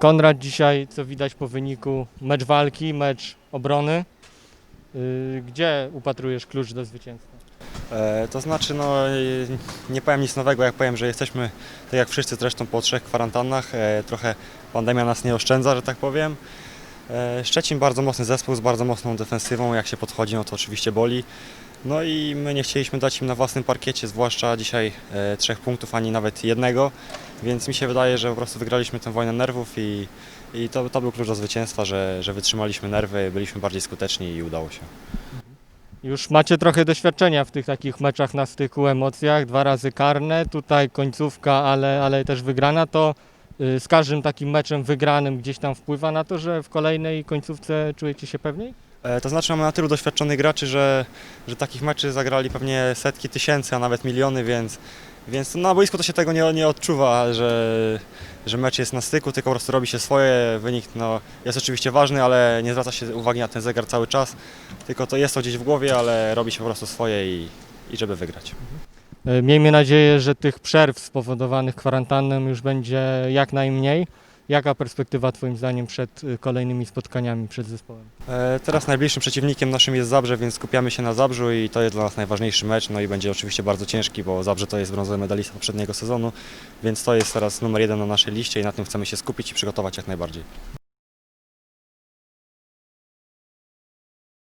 Konrad dzisiaj, co widać po wyniku, mecz walki, mecz obrony. Y, Gdzie upatrujesz klucz do zwycięstwa? E, to znaczy, no e, nie powiem nic nowego, jak powiem, że jesteśmy, tak jak wszyscy zresztą po trzech kwarantannach, e, trochę pandemia nas nie oszczędza, że tak powiem. Szczecin bardzo mocny zespół z bardzo mocną defensywą, jak się podchodzi, no to oczywiście boli. No i my nie chcieliśmy dać im na własnym parkiecie, zwłaszcza dzisiaj trzech punktów, ani nawet jednego, więc mi się wydaje, że po prostu wygraliśmy tę wojnę nerwów i, i to, to był klucz do zwycięstwa, że, że wytrzymaliśmy nerwy, byliśmy bardziej skuteczni i udało się. Już macie trochę doświadczenia w tych takich meczach na styku, emocjach, dwa razy karne, tutaj końcówka, ale, ale też wygrana, to y, z każdym takim meczem wygranym gdzieś tam wpływa na to, że w kolejnej końcówce czujecie się pewniej? E, To znaczy mamy na tylu doświadczonych graczy, że, że takich meczy zagrali pewnie setki tysięcy, a nawet miliony, więc, więc na boisku to się tego nie, nie odczuwa, że, że mecz jest na styku, tylko po prostu robi się swoje. Wynik no, jest oczywiście ważny, ale nie zwraca się uwagi na ten zegar cały czas, tylko to jest to gdzieś w głowie, ale robi się po prostu swoje i, i żeby wygrać. Y, Miejmy nadzieję, że tych przerw spowodowanych kwarantanną już będzie jak najmniej. Jaka perspektywa Twoim zdaniem przed y, kolejnymi spotkaniami przed zespołem? E, Teraz najbliższym przeciwnikiem naszym jest Zabrze, więc skupiamy się na Zabrzu i to jest dla nas najważniejszy mecz, no i będzie oczywiście bardzo ciężki, bo Zabrze to jest brązowy medalista poprzedniego sezonu, więc to jest teraz numer jeden na naszej liście i na tym chcemy się skupić i przygotować jak najbardziej.